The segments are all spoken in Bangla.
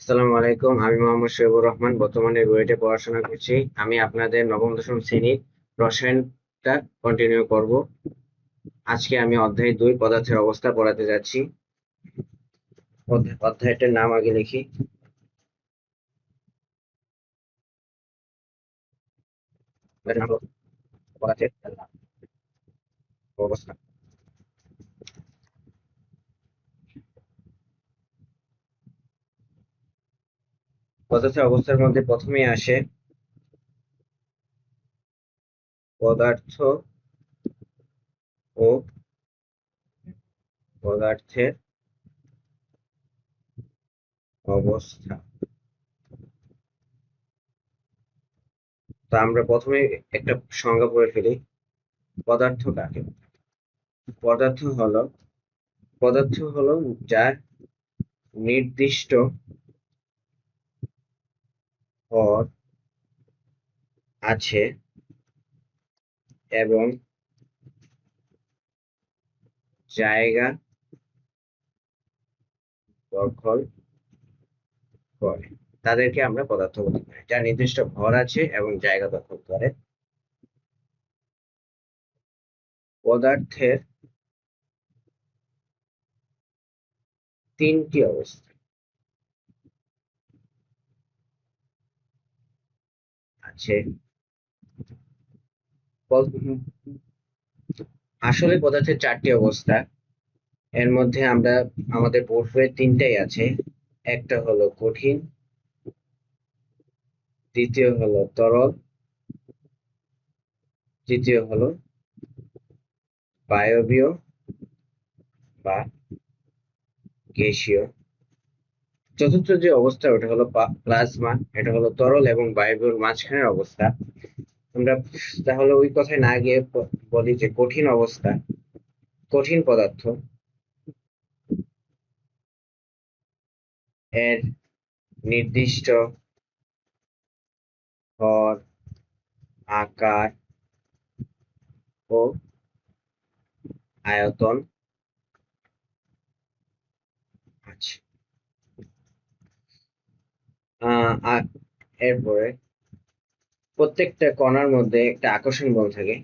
আসসালামু আলাইকুম। আমি মোহাম্মদ রহমান, বর্তমানে বুয়েটে পড়াশোনা করছি। আমি আপনাদের নবম, দশম শ্রেণির রসায়নটা কন্টিনিউ করব। আজকে আমি অধ্যায় দুই, পদার্থের অবস্থা পড়াতে যাচ্ছি। অধ্যায়- অধ্যায়টার নাম আগে লিখি। অবস্থা। পদার্থের অবস্থার মধ্যে প্রথমেই আসে পদার্থ ও পদার্থের অবস্থা। তো আমরা প্রথমে একটা সংজ্ঞা পড়ে ফেলি, পদার্থ কাকে? পদার্থ হলো পদার্থ হলো যার নির্দিষ্ট ভর আছে এবং জায়গা দখল করে। তাদেরকে আমরা পদার্থ পারি যার নির্দিষ্ট ভর আছে এবং জায়গা দখল করে। পদার্থের তিনটি অবস্থা। পদ- আসলে পদার্থের চারটি অবস্থা। এর মধ্যে আমরা, আমাদের পূর্বে তিনটাই আছে। একটা হলো কঠিন, দ্বিতীয় হলো তরল, তৃতীয় হলো বায়বীয় বা গ্যাসীয়। চতুর্থ যে অবস্থা, ওটা হলো প্লাজমা, এটা হলো তরল এবং বায়বীয় মাঝখানের অবস্থা। আমরা তাহলে ওই কথায় না গিয়ে বলি যে কঠিন অবস্থা, কঠিন পদার্থ। এর নির্দিষ্ট ভর, আকার ও আয়তন আছে আহ, আর এরপরে প্রত্যেকটা কণার মধ্যে একটা আকর্ষণ বল থাকে।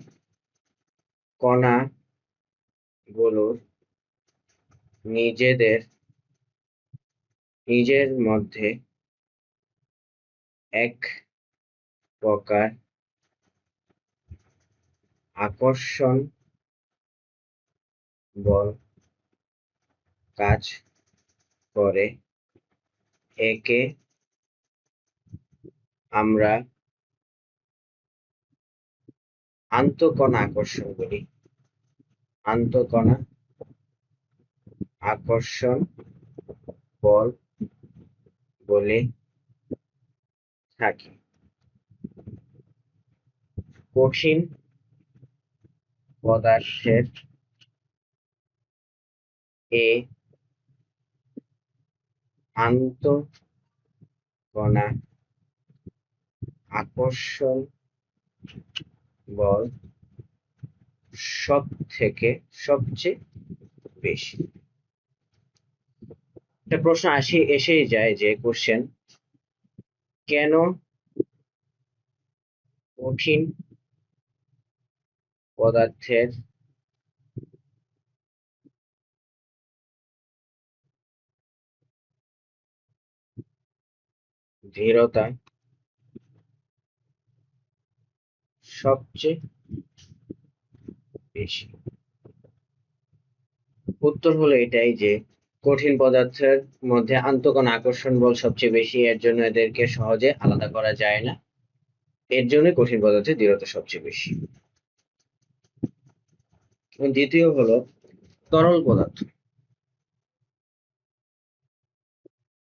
কণা গুলোর নিজেদের, নিজের মধ্যে এক প্রকার আকর্ষণ বল কাজ করে। একে আমরা আন্তঃকণা আকর্ষণ বলি আন্তঃকণা আকর্ষণ বল বলে থাকি। কঠিন পদার্থের এ আন্তঃকণা আকর্ষণ বল সব থেকে সবচেয়ে বেশি? একটা প্রশ্ন আসে, এসেই যায় যে কোশ্চেন কেন কঠিন পদার্থের দৃঢ়তা সবচেয়ে বেশি। উত্তর হলো এটাই যে, কঠিন পদার্থের মধ্যে আন্তঃকণা আকর্ষণ বল সবচেয়ে বেশি, এর জন্য এদেরকে সহজে আলাদা করা যায় না। এর জন্য কঠিন পদার্থের দৃঢ়তা সবচেয়ে বেশি। দ্বিতীয় হলো তরল পদার্থ।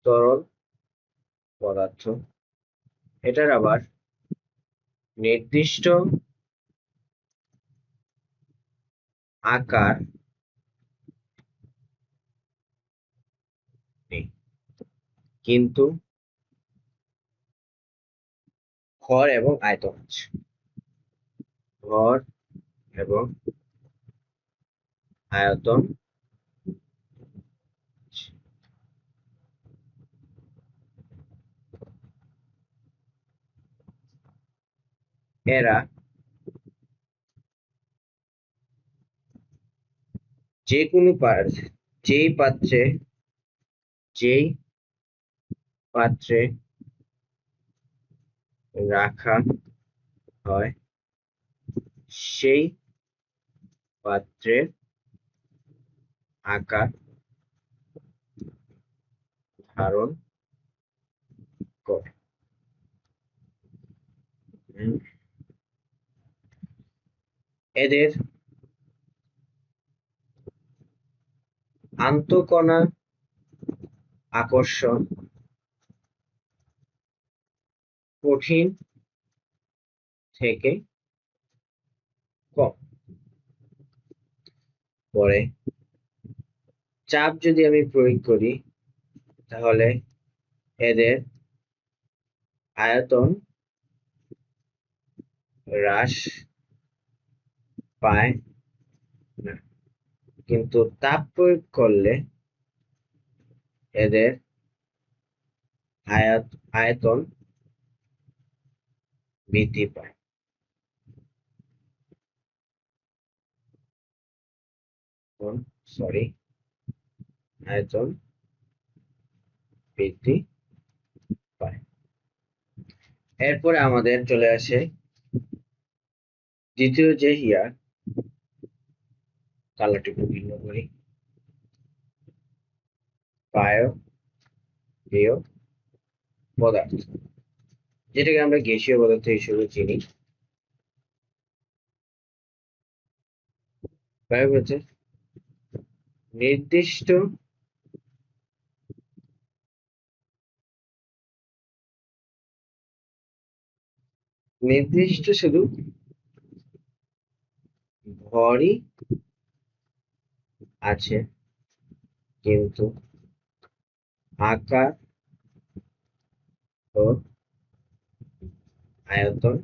তরল পদার্থ। এটার আবার নির্দিষ্ট আকার নেই। কিন্তু ঘর এবং আয়তন আছে। ঘর এবং আয়তন এরা যে কোনো যেই পাত্রে যেই পাত্রে রাখা হয় সেই পাত্রের আকার ধারণ করে। এদের আন্তঃকণা আকর্ষণ কঠিন থেকে কম। পরে চাপ যদি আমি প্রয়োগ করি, তাহলে এদের আয়তন হ্রাস পায় না। কিন্তু তাপ প্রয়োগ করলে এদের আয়াত, আয়তন বৃদ্ধি পায়। সরি আয়তন বৃদ্ধি পায়। এরপরে আমাদের চলে আসে দ্বিতীয় যে হিয়ার কালারটি ভিন্ন করি। বায়ো বিয় পদার্থ, যেটাকে আমরা গ্যাসীয় পদার্থ হিসেবে চিনি। হচ্ছে নির্দিষ্ট নির্দিষ্ট শুধু ভরই আছে। কিন্তু আকার ও আয়তন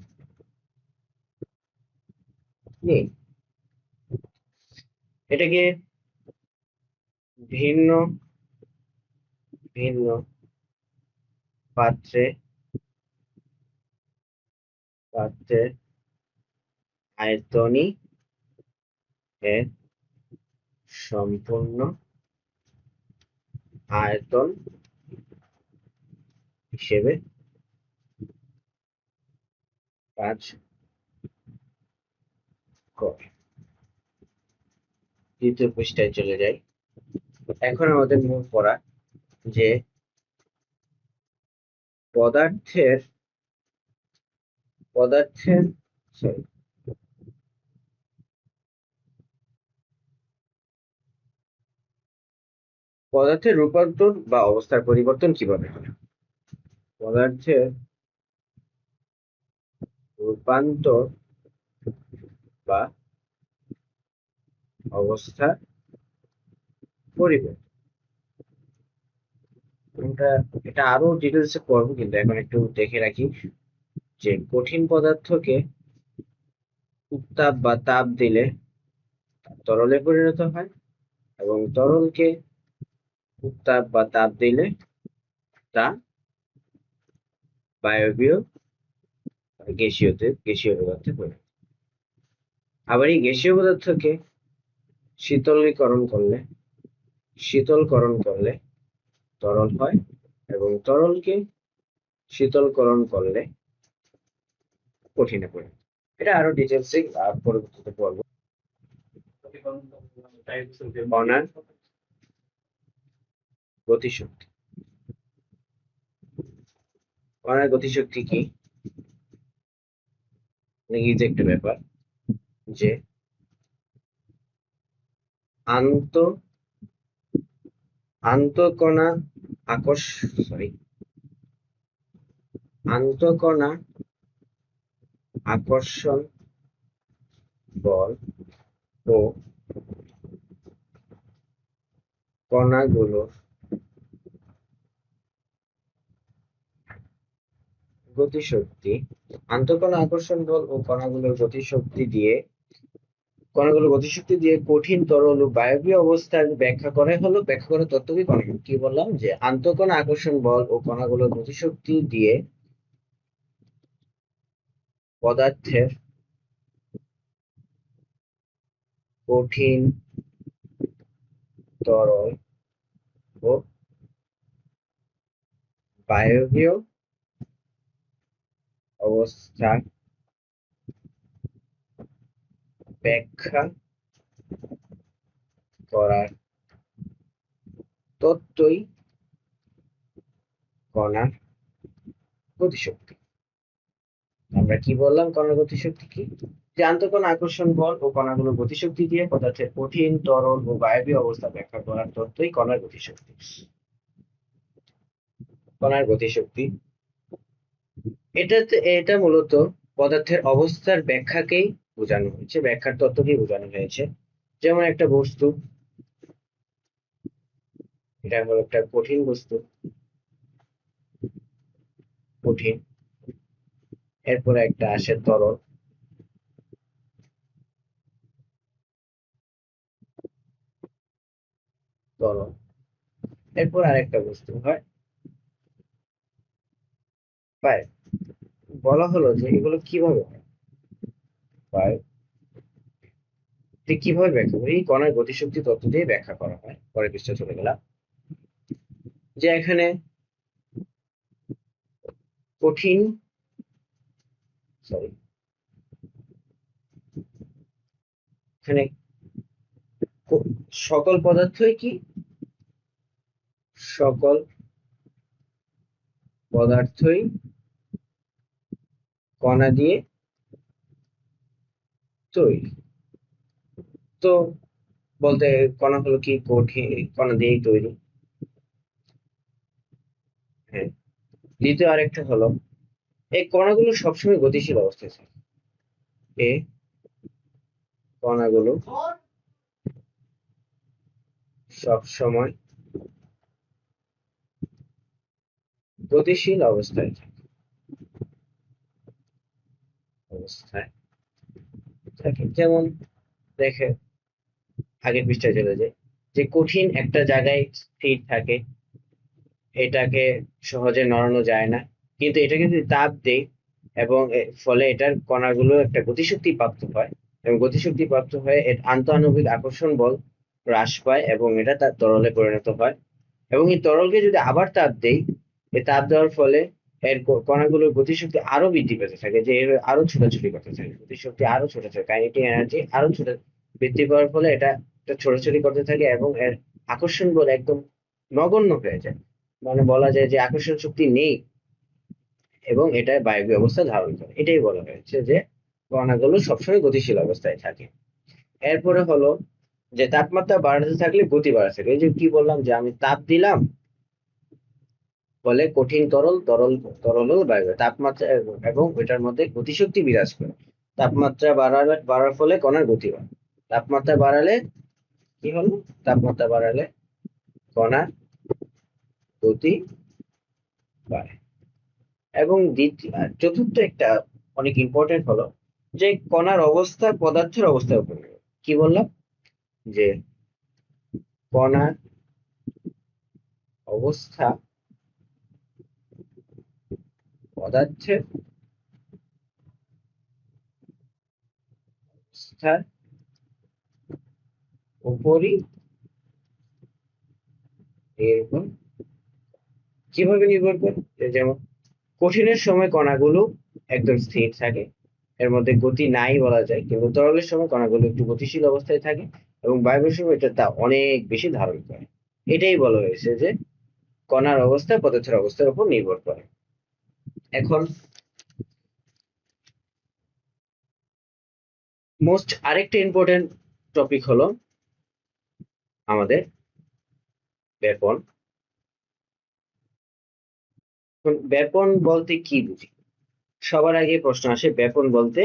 নেই। এটাকে ভিন্ন ভিন্ন পাত্রে পাত্রের আয়তনই এর সম্পূর্ণ আয়তন হিসেবে কাজ করে। দ্বিতীয় পৃষ্ঠায় চলে যাই। এখন আমাদের মূল পড়া যে পদার্থের পদার্থের sorry, পদার্থের রূপান্তর বা অবস্থার পরিবর্তন কীভাবে হয়? পদার্থের রূপান্তর বা অবস্থা পরিবর্তন। আমরা এটা আরও ডিটেলসে পড়ব, কিন্তু এখন একটু দেখে রাখি যে কঠিন পদার্থকে উত্তাপ বা তাপ দিলে তরলে পরিণত হয় এবং তরলকে উত্তাপ বা তাপ দিলে তা বায়বীয় গ্যাসীয়তে, গ্যাসীয় পদার্থে পরিণত। আবার এই গ্যাসীয় পদার্থকে শীতলীকরণ করলে, শীতলকরণ করলে তরল হয় এবং তরলকে শীতলকরণ করলে কঠিনে পড়ে এটা আরও ডিটেলসে পরবর্তীতে পড়ব কণার গতিশক্তি। কণার গতিশক্তি কি? ইজি একটা ব্যাপার, যে আন্ত, আন্তকণা আকর্ষ সরি আন্তঃকণা আকর্ষণ বল ও কণাগুলোর গতিশক্তি আন্তঃকণা আকর্ষণ বল ও কণাগুলোর গতিশক্তি দিয়ে, কণাগুলোর গতিশক্তি দিয়ে কঠিন তরল ও বায়বীয় অবস্থার ব্যাখ্যা করে হলো, ব্যাখ্যা করে তত্ত্বকে কণা? কি বললাম? যে আন্তঃকণা আকর্ষণ বল ও কণাগুলোর গতিশক্তি দিয়ে পদার্থের কঠিন তরল ও বায়বীয় অবস্থা ব্যাখ্যা করার তত্ত্বই কণার গতিশক্তি। আমরা কি বললাম কণার গতিশক্তি কি? যে আন্তঃকণ আকর্ষণ বল ও কণাগুলোর গতিশক্তি দিয়ে পদার্থের কঠিন, তরল ও বায়বীয় অবস্থা ব্যাখ্যা করার তত্ত্বই কণার গতিশক্তি। কণার গতিশক্তি এটাতে এটা মূলত পদার্থের অবস্থার ব্যাখ্যাকেই বোঝানো হয়েছে, ব্যাখ্যার তত্ত্বকেই বোঝানো হয়েছে। যেমন একটা বস্তু, এটা হলো একটা কঠিন বস্তু, কঠিন, এরপরে একটা আসে তরল। তরল, এরপর আরেকটা বস্তু হয় পাইপ বলা হলো যে এগুলো কীভাবে হয়? কীভাবে ব্যাখ্যা করি? কণার গতিশক্তি তত্ত্ব দিয়ে ব্যাখ্যা করা হয়। পরের পৃষ্ঠা চলে গেলাম। যে এখানে কঠিন সরি এখানে সকল পদার্থই কি? সকল পদার্থই কণা দিয়ে তৈরি। তো বলতে কণা হলো কি? কঠিন কণা দিয়েই তৈরি। হ্যাঁ দ্বিতীয় আরেকটা হলো, এই কণাগুলো সবসময় গতিশীল অবস্থায় থাকে। এ কণাগুলো সব সময় গতিশীল অবস্থায় থাকে। অবস্থায়। থাকে যেমন দেখে আগের পৃষ্ঠায় চলে যায় যে কঠিন একটা জায়গায় স্থির থাকে, এটাকে সহজে নড়ানো যায় না। কিন্তু এটাকে যদি তাপ দেই, এবং ফলে এটার কণাগুলো একটা গতিশক্তি প্রাপ্ত হয়, এবং গতিশক্তি প্রাপ্ত হয়ে আন্তঃআণবিক আকর্ষণ বল হ্রাস পায়, এবং এটা তার তরলে পরিণত হয়। এবং এই তরলকে যদি আবার তাপ দেই এই তাপ দেওয়ার ফলে এর কণাগুলোর গতিশক্তি আরও বৃদ্ধি পেতে থাকে, যে এর আরও ছোটাছুটি করতে থাকে, গতিশক্তি আরও ছোট থাকে, কাইনেটিক এনার্জি আরও ছোট, বৃদ্ধি পাওয়ার ফলে এটা একটা ছোটাছুটি করতে থাকে এবং এর আকর্ষণ বল একদম নগণ্য হয়ে যায়। মানে বলা যায় যে আকর্ষণ শক্তি নেই এবং এটা বায়বীয় অবস্থা ধারণ করে। এটাই বলা হয়েছে যে কণাগুলো সবসময় গতিশীল অবস্থায় থাকে। এরপরে হলো যে তাপমাত্রা বাড়াতে থাকলে গতি বাড়াতে থাকে। এই যে কি বললাম যে আমি তাপ দিলাম ফলে কঠিন তরল তরল তরল বাড়বে তাপমাত্রা এবং এটার মধ্যে গতিশক্তি বিরাজ করে। তাপমাত্রা বাড়ালে, বাড়ার ফলে কণার গতি বাড়ে তাপমাত্রা বাড়ালে কি হলো? তাপমাত্রা বাড়ালে কণার গতি বাড়ে। এবং দ্বিতীয় চতুর্থ একটা অনেক ইম্পর্টেন্ট হলো যে কণার অবস্থা, পদার্থের অবস্থার উপর কি বললাম? যে কণার অবস্থা পদার্থের অবস্থার উপরই নির্ভর কীভাবে নির্ভর করে? যেমন, কঠিনের সময় কণাগুলো একদম স্থির থাকে, এর মধ্যে গতি নাই বলা যায়, কিন্তু তরলের সময় কণাগুলো একটু গতিশীল অবস্থায় থাকে এবং বায়ুর সময় এটা তা অনেক বেশি ধারণ করে। এটাই বলা হয়েছে যে কণার অবস্থা পদার্থের অবস্থার উপর নির্ভর করে। এখন মোস্ট আরেকটা ইম্পর্টেন্ট টপিক হলো আমাদের ব্যাপন। ব্যাপন বলতে কি বুঝি? সবার আগে প্রশ্ন আসে, ব্যাপন বলতে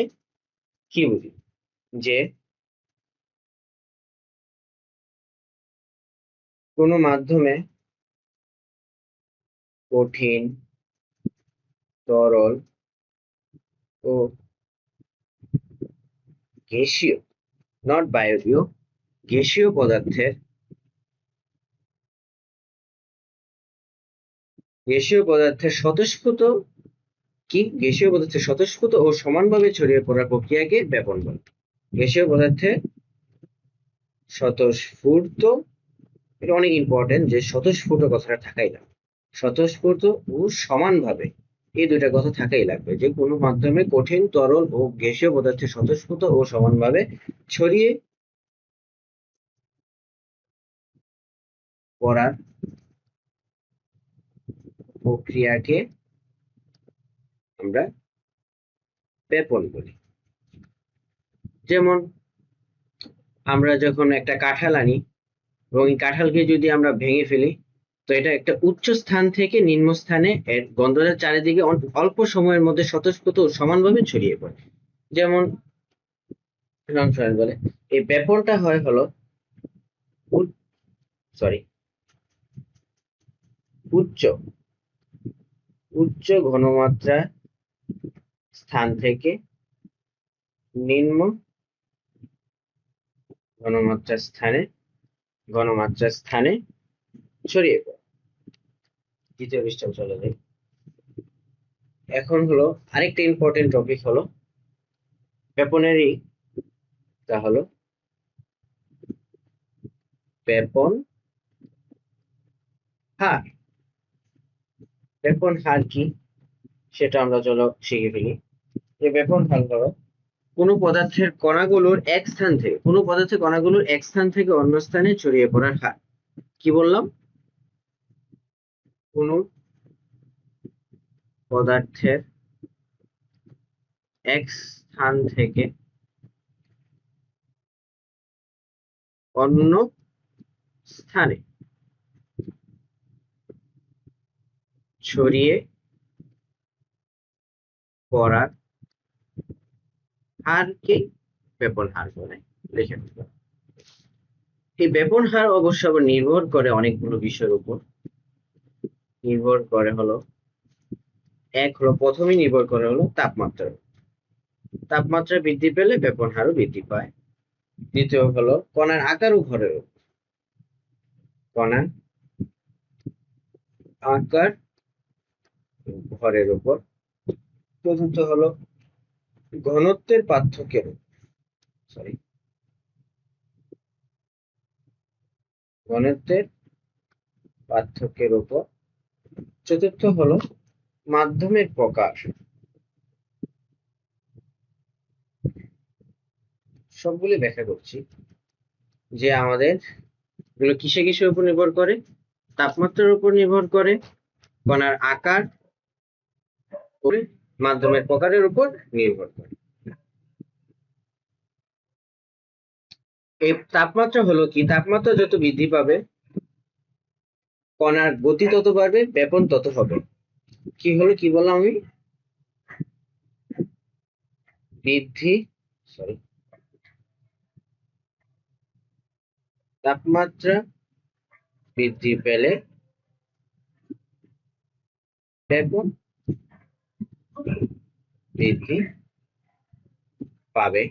কি বুঝি? যে কোনো মাধ্যমে কঠিন তরল ও গ্যাসীয় নট বায়বীয়, গ্যাসীয় পদার্থের গ্যাসীয় পদার্থের স্বতঃস্ফূর্ত কি? গ্যাসীয় পদার্থে স্বতঃস্ফূত ও সমানভাবে ছড়িয়ে পড়ার প্রক্রিয়াকে ব্যাপন বলে। গ্যাসীয় পদার্থে স্বতঃস্ফূর্ত, এটা অনেক ইম্পর্টেন্ট যে স্বতঃস্ফূর্ত কথাটা থাকাই লাগবে স্বতঃস্ফূর্ত ও সমানভাবে এই দুইটা কথা থাকাই লাগবে যে, কোনো মাধ্যমে কঠিন, তরল ও গ্যাসীয় পদার্থে স্বতঃস্ফূর্ত ও সমানভাবে ছড়িয়ে পড়ার প্রক্রিয়াকে আমরা ব্যাপন বলি। যেমন, আমরা যখন একটা কাঁঠাল আনি এবং এই কাঁঠালকে যদি আমরা ভেঙে ফেলি তো এটা একটা উচ্চ স্থান থেকে নিম্ন স্থানে এর গন্ধটা চারিদিকে অল্প সময়ের মধ্যে স্বতঃস্ফূর্ত ও সমানভাবে ছড়িয়ে পড়ে। যেমন বলে, এই ব্যাপনটা হয় হলো সরি উচ্চ উচ্চ ঘনমাত্রা স্থান থেকে নিম্ন ঘনমাত্রা স্থানে ঘনমাত্রা স্থানে ছড়িয়ে পড়ে। দ্বিতীয় পৃষ্ঠা চলে যাই। এখন হলো আরেকটা ইম্পর্টেন্ট টপিক হলো ব্যাপনেরই তা হলো ব্যাপন হার। ব্যাপন হার কি? সেটা আমরা চলো শিখে ফেলি। যে ব্যাপন হার হলো কোনো পদার্থের কণাগুলোর এক স্থান থেকে, কোনো পদার্থের কণাগুলোর এক স্থান থেকে অন্য স্থানে ছড়িয়ে পড়ার হার। কি বললাম? কোনো পদার্থের এক স্থান থেকে অন্য স্থানে ছড়িয়ে পড়ার হারকে ব্যাপন হার বলে, লিখে। এই ব্যাপন হার অবশ্য আবার নির্ভর করে অনেকগুলো বিষয়ের উপর নির্ভর করে হলো, এক হলো প্রথমেই নির্ভর করে হলো তাপমাত্রার উপর। তাপমাত্রা বৃদ্ধি পেলে ব্যাপন হারও বৃদ্ধি পায়। দ্বিতীয় হলো কণার আকার ও উপর কণার আকার ও ভরের উপর। চতুর্থ হলো ঘনত্বের পার্থক্যের সরি ঘনত্বের পার্থক্যের উপর চতুর্থ হলো মাধ্যমের প্রকার সবগুলি ব্যাখ্যা করছি যে আমাদের এগুলো কিসে কিসের উপর নির্ভর করে? তাপমাত্রার উপর নির্ভর করে, কণার আকার মাধ্যমের প্রকারের উপর নির্ভর করে। এই তাপমাত্রা হলো কি? তাপমাত্রা যত বৃদ্ধি পাবে কণার গতি তত বাড়বে, ব্যাপন তত হবে। কি হলো, কি বললাম আমি? বৃদ্ধি সরি তাপমাত্রা বৃদ্ধি পেলে ব্যাপন বৃদ্ধি পাবে।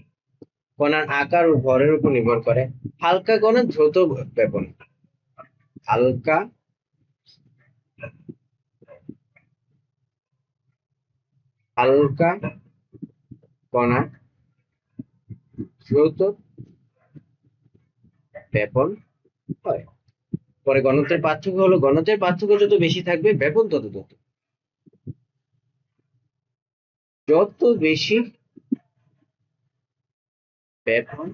কণার আকার ও ভরের উপর নির্ভর করে। হালকা কণা দ্রুত ব্যাপন। হালকা হালকা কণা দ্রুত ব্যাপন হয়। পরে ঘনত্বের পার্থক্য হলো, ঘনত্বের পার্থক্য যত বেশি থাকবে, ব্যাপন তত দ্রুত। যত বেশি ব্যাপন,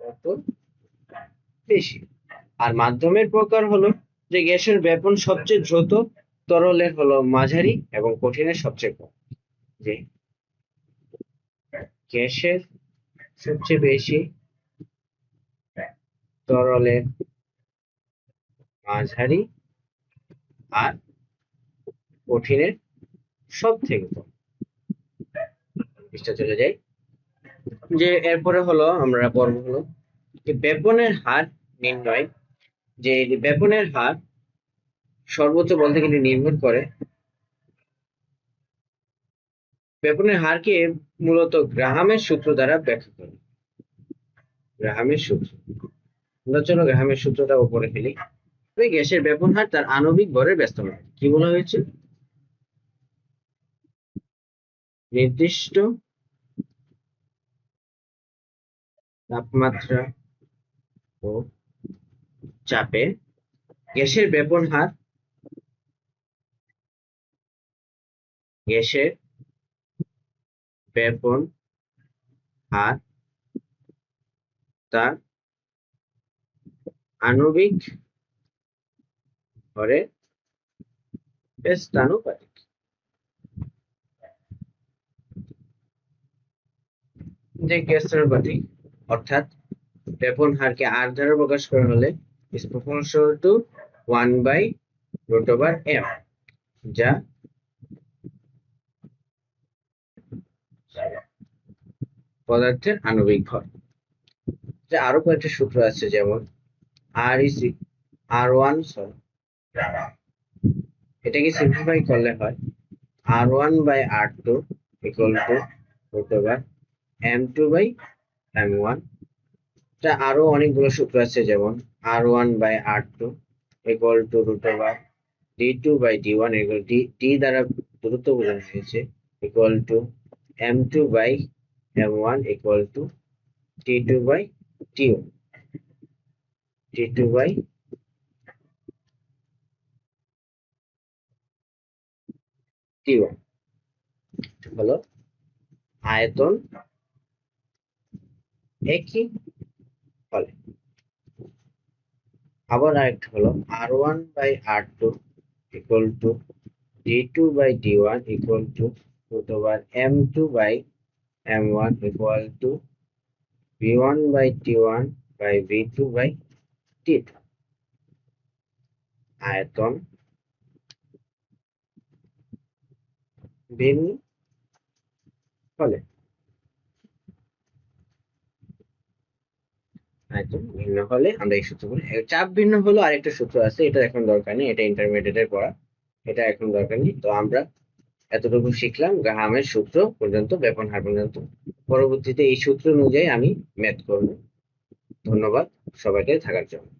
তত বেশি। আর মাধ্যমের প্রকার হলো যে গ্যাসের ব্যাপন সবচেয়ে দ্রুত তরলের হলো মাঝারি এবং কঠিনের সবচেয়ে কম। যে গ্যাসের সবচেয়ে বেশি তরলের মাঝারি আর কঠিনের সব থেকে কম চলে যাই। যে এরপরে হলো আমরা পর্ব হলো যে ব্যাপনের হার নির্ণয়। যে ব্যাপনের হার সর্বোচ্চ বলতে কিন্তু নির্ভর করে। ব্যাপনের হারকে মূলত গ্রাহামের সূত্র দ্বারা ব্যাখ্যা করে। গ্রাহামের সূত্র। আমরা চলো গ্রাহামের সূত্রটা উপরে ফেলি। ওই গ্যাসের ব্যাপন হার তার আণবিক ভরের ব্যস্ততা। কি বলা হয়েছে? নির্দিষ্ট তাপমাত্রা ও চাপে গ্যাসের ব্যাপন হার গ্যাসের ব্যাপন হার তার আণবিক ভরে ব্যস্তানুপাতিক যে গ্যাস্তানুপাতিক অর্থাৎ ব্যাপন হারকে আর দ্বারা প্রকাশ করা হলে is proportional to 1 by root over m, যা পদার্থের আণবিক ভর। যে আরও কয়েকটা সূত্র আছে, যেমন R is R one sorry এটাকে সিম্পলিফাই করলে হয় R one by R two equal to root over M two by M one তা আরও অনেকগুলো সূত্র আছে, যেমন R one by R two equal to root over D two by D one equal D D দ্বারা দূরত্ব বোঝানো হয়েছে equal to M two by M one equal to T two by T one T two by T one হলো আয়তন একই ফলে আবার আরেকটা হলো R one by R two equal to D two by D one equal to root over M two by M one equal to V one by T one by V two by T two আয়তন ভিন্ন ফলে আয়তন ভিন্ন হলে আমরা এই সূত্র বলি। এর চাপ ভিন্ন হলো আরেকটা সূত্র আছে, এটা এখন দরকার নেই, এটা ইন্টারমিডিয়েটের পড়া, এটা এখন দরকার নেই। তো আমরা এতটুকু শিখলাম গ্রাহামের সূত্র পর্যন্ত ব্যাপন হার পর্যন্ত। পরবর্তীতে এই সূত্র অনুযায়ী আমি ম্যাথ করব। ধন্যবাদ সবাইকে থাকার জন্য।